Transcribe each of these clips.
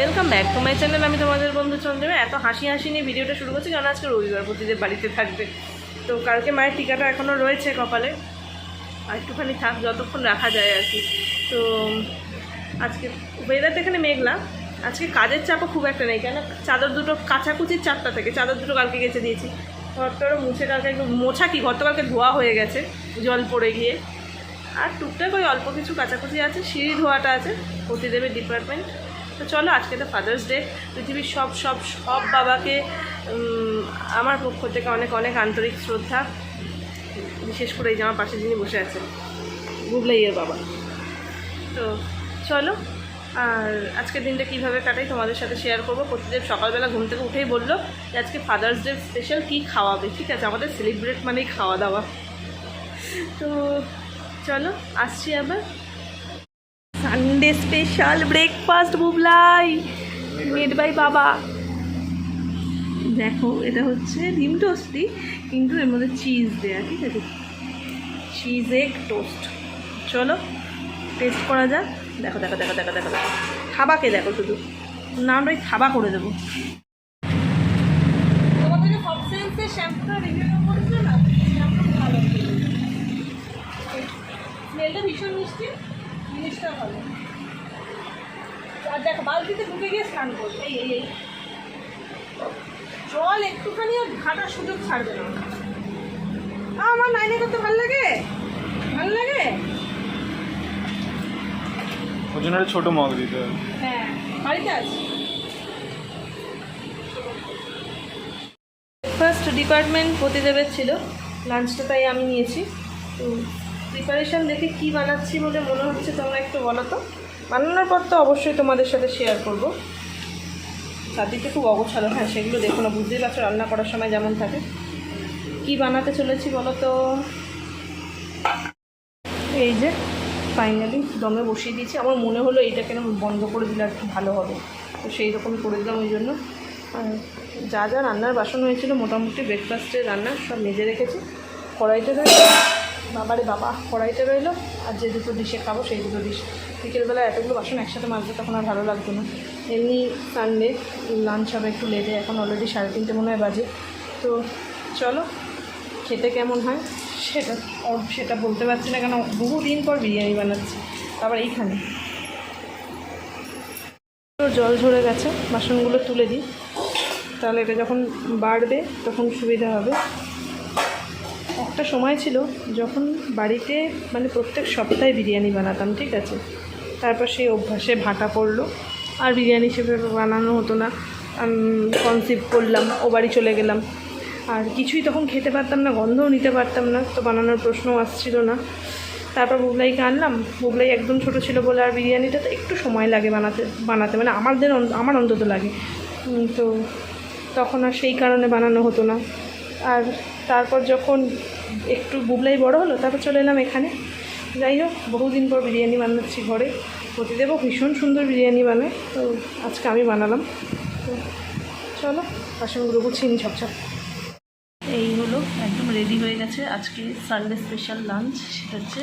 Welcome back to my channel আমি তোমাদের বন্ধু চন্দ্রিমা। এত হাসি হাসি নিয়ে ভিডিওটা শুরু করছি, কারণ আজকে রবিবার প্রতিদের বাড়িতে থাকবে। তো কালকে মায়ের টিকাটা এখনও রয়েছে কপালে। আর একটুখানি থাক, যতক্ষণ রাখা যায় আর কি। তো, আজকে ওয়েদারটা এখানে মেঘলা। আজকে কাজের চাপও খুব একটা নেই কেন চাদর দুটো, কাচাকুচির চারটা থেকে। চাদর দুটো কালকে গেছে দিয়েছি। ঘরটারও মুছে কালকে একটু মোছা কি ঘর তো কালকে ধোয়া হয়ে গেছে, জল পড়ে গিয়ে। আর টুকটাক ওই অল্প কিছু কাচাকুচি আছে, সিঁড়ি ধোয়াটা আছে, প্রতিদেবের ডিপার্টমেন্ট তো চলো, আজকে তো ফাদার্স ডে পৃথিবীর সব সব সব বাবাকে আমার পক্ষ থেকে অনেক অনেক আন্তরিক শ্রদ্ধা, বিশেষ করে এই যে আমার পাশে যিনি বসে আছেন, গুগলাইয়ের বাবা। তো চলো, আর আজকের দিনটা কীভাবে কাটাই তোমাদের সাথে শেয়ার করব। প্রতিদিন সকালবেলা ঘুম থেকে উঠেই বলল যে আজকে ফাদার্স ডে স্পেশাল কী খাওয়াবে, ঠিক আছে? আমাদের সেলিব্রেট মানেই খাওয়া দাওয়া তো চলো, আসছি আবার। Sunday special breakfast Bublai. Made by বাবা। দেখো, এটা হচ্ছে ডিম টোস্টই কিন্তু এর মধ্যে চিজ দেয়া, ঠিক আছে? চিজ এগ টোস্ট চলো টেস্ট করা যাক। দেখো দেখো দেখো দেখো দেখো দেখো। খাবাকে দেখো শুধু। না আমরা ওই খাবা করে দেবো। তোমাদের শ্যাম্পু ভীষণ মিষ্টি। জিনিসটা ভালো। আর দেখো বালতিতে ঢুকে গিয়ে স্নান করবে। এই এই এই। জল একটুখানি ঘাটার সুযোগ ছাড়বে না। আমার নাইনে করতে ভালো লাগে? ভালো লাগে? ওই জন্য ছোটো মগ দিতে হবে। হ্যাঁ বাড়িতে আছি। ফার্স্ট ডিপার্টমেন্ট প্রতিদেবের ছিল। লাঞ্চটা তাই আমি নিয়েছি। তো প্রিপারেশান দেখে কি বানাচ্ছি বলে মনে হচ্ছে তোমরা একটু বলো তো? বানানোর পর তো অবশ্যই তোমাদের সাথে শেয়ার করব। চারদিকে খুব অগোছালো হ্যাঁ সেগুলো দেখো না, বুঝতেই পারছ রান্না করার সময় যেমন থাকে। কি বানাতে চলেছি বলো তো? এই যে ফাইনালি দমে বসিয়ে দিয়েছি। আমার মনে হলো এইটা কেন বন্ধ করে দিলে আর কি ভালো হবে। তো সেই রকম করে দিলাম ওই জন্য। যা যা রান্নার বাসন হয়েছিল, মোটামুটি ব্রেকফাস্টের রান্না সব মেজে রেখেছি। কড়াইতে বাবারে বাবা, কড়াইতে রইল, আর যে দুটো ডিশে খাব সেই দুটো ডিশ। বিকেলবেলা এতগুলো বাসন একসাথে মাজতে তখন আর ভালো লাগতো না। এমনি সানডে লাঞ্চ হবে একটু লেটে এখন অলরেডি সাড়ে তিনটে মনে হয় বাজে। তো চলো, খেতে কেমন হয়? সেটা সেটা বলতে পারছি না, কেন বহুদিন পর বিরিয়ানি বানাচ্ছি। আবার এইখানে। জল ঝরে গেছে, বাসনগুলো তুলে দিই। তাহলে এটা যখন বাড়বে, তখন সুবিধা হবে। একটা সময় ছিল যখন বাড়িতে মানে প্রত্যেক সপ্তাহে বিরিয়ানি বানাতাম, ঠিক আছে? তারপর সেই অভ্যাসে ভাটা পড়ল। আর বিরিয়ানি সেভাবে বানানো হতো না। কনসিভ করলাম, ও বাড়ি চলে গেলাম। আর কিছুই তখন খেতে পারতাম না, গন্ধও নিতে পারতাম না, তো বানানোর প্রশ্নও আসছিল না। তারপর বুবলাইকে আনলাম। বুবলাই একদম ছোট ছিল বলে আর বিরিয়ানিটা তো একটু সময় লাগে বানাতে বানাতে। মানে আমাদের আমার অন্তত লাগে। তো তখন আর সেই কারণে বানানো হতো না। আর তারপর যখন একটু বুবলাই বড় হলো, তারপর চলে এলাম এখানে। যাই হোক, বহুদিন পর বিরিয়ানি বানাচ্ছি ঘরে। প্রতিদেবও ভীষণ সুন্দর বিরিয়ানি বানায়, তো আজকে আমি বানালাম। তো চলো বাসনগুলো গুছিয়ে নিই ঝপঝপ। এই হলো, একদম রেডি হয়ে গেছে। আজকে সানডে স্পেশাল লাঞ্চ সেটা হচ্ছে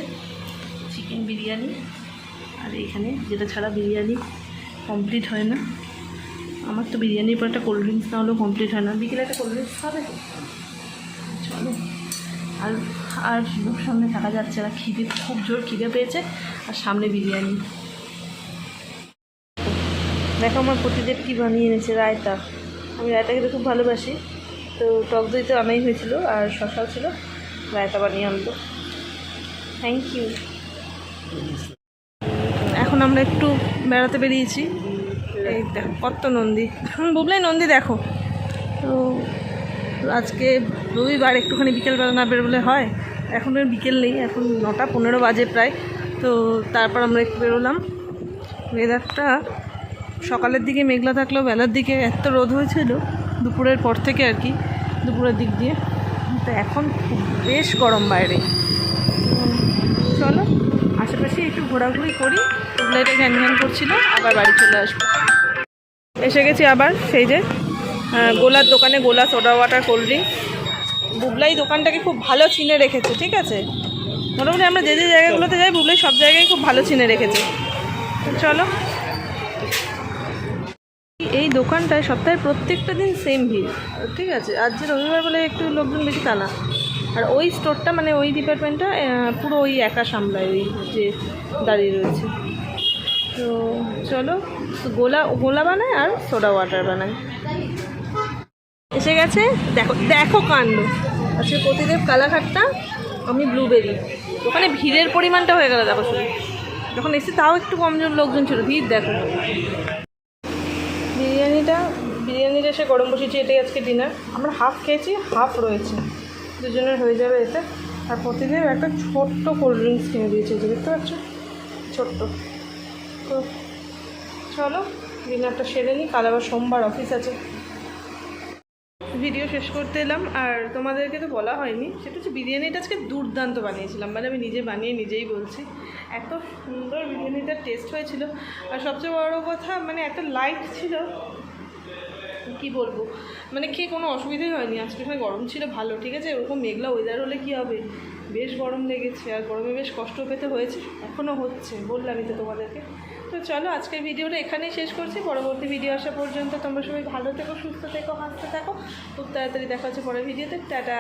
চিকেন বিরিয়ানি। আর এখানে যেটা ছাড়া বিরিয়ানি কমপ্লিট হয় না। আমার তো বিরিয়ানির পর একটা কোল্ড ড্রিঙ্কস না হলেও কমপ্লিট হয় না। বিকেলে একটা কোল্ড ড্রিঙ্কস খাবে? চলো। আর আর সামনে থাকা যাচ্ছে না, খিদে, খুব জোর খিদে পেয়েছে, আর সামনে বিরিয়ানি। দেখো আমার প্রতিদেব কী বানিয়ে এনেছে, রায়তা। আমি রায়তা খেতে খুব ভালোবাসি, তো টক দই তো আনাই হয়েছিল, আর শশাও ছিল, রায়তা বানিয়ে আনলো। থ্যাংক ইউ এখন আমরা একটু বেড়াতে বেরিয়েছি। এই দেখো কত নন্দী। বুবলাই নন্দী দেখো। তো আজকে রবিবার, একটুখানি বিকেলবেলা না বেরোলে হয়। এখন বিকেল নেই, এখন নটা পনেরো বাজে প্রায়। তো তারপর আমরা একটু বেরোলাম। ওয়েদারটা সকালের দিকে মেঘলা থাকলেও বেলার দিকে এত রোদ হয়েছিল, দুপুরের পর থেকে আর কি, দুপুরের দিক দিয়ে। তো এখন খুব বেশ গরম বাইরে। চলো আশেপাশে একটু ঘোরাঘুরি করি। ওগুলো এটা ঘ্যান ঘ্যান করছিল, আবার বাড়ি চলে আসব। এসে গেছি আবার, সেই যে গোলার দোকানে গোলা soda water cold drink Bublai দোকানটাকে খুব ভালো চিনে রেখেছে, ঠিক আছে? মোটামুটি আমরা যে যে জায়গাগুলোতে যাই, বুবলাই সব জায়গায় খুব ভালো চিনে রেখেছে। চলো। এই দোকানটায় সপ্তাহে প্রত্যেকটা দিন সেম ভিড়, ঠিক আছে? আর যে রবিবার বলে একটু লোকজন বেশি তা না আর ওই স্টোরটা মানে ওই ডিপার্টমেন্টটা পুরো ওই একা সামলায়, ওই যে দাঁড়িয়ে রয়েছে। তো চলো, গোলা গোলা বানায় আর সোডা ওয়াটার বানায়। এসে গেছে। দেখো দেখো কাণ্ড। আজকে প্রতিদেব কালাঘাটটা, আমি ব্লুবেরি ওখানে ভিড়ের পরিমাণটা হয়ে গেল, দেখো শুধু। যখন এসে তাও একটু কমজন লোকজন ছিল, ভিড় দেখো। বিরিয়ানিটা বিরিয়ানিটা এসে গরম বসেছি এটাই আজকে ডিনার আমরা হাফ খেয়েছি হাফ রয়েছে। দুজনের হয়ে যাবে এতে। আর প্রতিদিন একটা ছোট্ট কোল্ড ড্রিঙ্কস কিনে দিয়েছে যে দেখতে পাচ্ছ? ছোট্ট। তো চলো ডিনারটা সেরে নিই কাল আবার সোমবার অফিস আছে। ভিডিও শেষ করতে এলাম, আর তোমাদেরকে তো বলা হয়নি, সেটা হচ্ছে বিরিয়ানিটা আজকে দুর্দান্ত বানিয়েছিলাম মানে আমি নিজে বানিয়ে নিজেই বলছি। এত সুন্দর বিরিয়ানিটার টেস্ট হয়েছিল, আর সবচেয়ে বড় কথা মানে এত লাইট ছিল, কি বলব মানে খেয়ে কোনো অসুবিধাই হয়নি, আজকে সময় গরম ছিল, ভালো, ঠিক আছে, ওরকম মেঘলা ওয়েদার হলে কি হবে? বেশ গরম লেগেছে আর গরমে বেশ কষ্ট পেতে হয়েছে এখনও হচ্ছে বললামই তো তোমাদেরকে। তো চলো আজকের ভিডিওটা এখানেই শেষ করছি, পরবর্তী ভিডিও আসা পর্যন্ত তোমরা সবাই ভালো থেকো, সুস্থ থেকো, হাসতে থাকো, খুব তাড়াতাড়ি দেখা হচ্ছে পরের ভিডিওতে, টাটা!